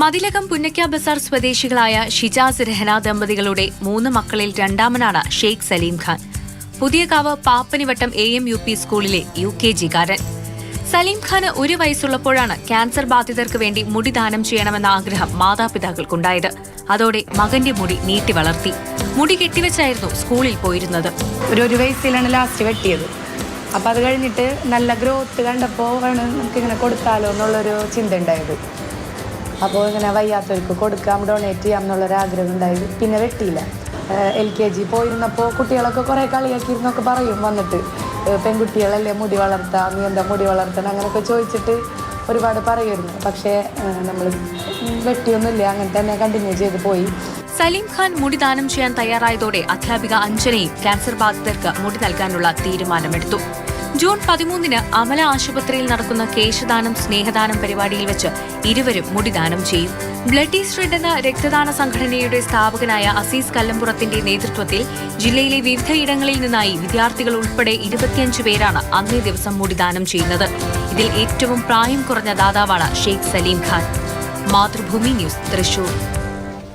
മതിലകം പുന്നക്ക ബസാർ സ്വദേശികളായ ഷിജാസ് രഹന ദമ്പതികളുടെ മൂന്ന് മക്കളിൽ രണ്ടാമനാണ് Sheikh Saleem Khan. Puthiyakavu Pappanivattom A M U P സ്കൂളിലെ യു കെ ജിക്കാരൻ. സലീം ഖാന് ഒരു വയസ്സുള്ളപ്പോഴാണ് ക്യാൻസർ ബാധിതർക്ക് വേണ്ടി മുടി ദാനം ചെയ്യണമെന്ന ആഗ്രഹം മാതാപിതാക്കൾക്കുണ്ടായത്. അതോടെ മകന്റെ മുടി നീട്ടി വളർത്തി. മുടി കെട്ടിവെച്ചായിരുന്നു സ്കൂളിൽ പോയിരുന്നത്. ഒരു ഒരു വയസ്സിലാണ് ലാസ്റ്റ് വെട്ടിയത്. അപ്പോൾ അത് കഴിഞ്ഞിട്ട് നല്ല ഗ്രോത്ത് കണ്ടപ്പോൾ ആണ് നമുക്കിങ്ങനെ കൊടുത്താലോ എന്നുള്ളൊരു ചിന്ത ഉണ്ടായത്. അപ്പോൾ ഇങ്ങനെ വയ്യാത്തവർക്ക് കൊടുക്കാം ഡൊണേറ്റ് ചെയ്യാം എന്നുള്ളൊരു ആഗ്രഹം ഉണ്ടായത് പിന്നെ വെട്ടിയില്ല. എൽ കെ ജി പോയിരുന്നപ്പോൾ കുട്ടികളൊക്കെ കുറേ കളിയാക്കിയിരുന്നൊക്കെ പറയും വന്നിട്ട്. പെൺകുട്ടികളല്ലേ മുടി വളർത്താം നീ എന്താ മുടി വളർത്തണം അങ്ങനെയൊക്കെ ചോദിച്ചിട്ട് ഒരുപാട് പറയുമായിരുന്നു. പക്ഷേ നമ്മൾ വെട്ടിയൊന്നുമില്ല അങ്ങനെ തന്നെ കണ്ടിന്യൂ ചെയ്ത് പോയി. സലീം ഖാൻ മുടി ദാനം ചെയ്യാൻ തയ്യാറായതോടെ അധ്യാപിക അഞ്ജനയും ക്യാൻസർ ബാധിതർക്ക് മുടി നൽകാനുള്ള തീരുമാനമെടുത്തു. ജൂൺ പതിമൂന്നിന് അമല ആശുപത്രിയിൽ നടക്കുന്ന കേശദാനം സ്നേഹദാനം പരിപാടിയിൽ വെച്ച് ഇരുവരും മുടിദാനം ചെയ്യും. ബ്ലഡ് ഈസ് റെഡ് എന്ന രക്തദാന സംഘടനയുടെ സ്ഥാപകനായ അസീസ് കല്ലമ്പുറത്തിന്റെ നേതൃത്വത്തിൽ ജില്ലയിലെ വിവിധയിടങ്ങളിൽ നിന്നായി വിദ്യാർത്ഥികൾ ഉൾപ്പെടെ ഇരുപത്തിയഞ്ച് പേരാണ് അന്നേ ദിവസം മുടിദാനം ചെയ്യുന്നത്. ഇതിൽ ഏറ്റവും പ്രായം കുറഞ്ഞ ദാതാവാണ് ഷെയ്ഖ് സലീം ഖാൻ. മാതൃഭൂമി ന്യൂസ് തൃശൂർ.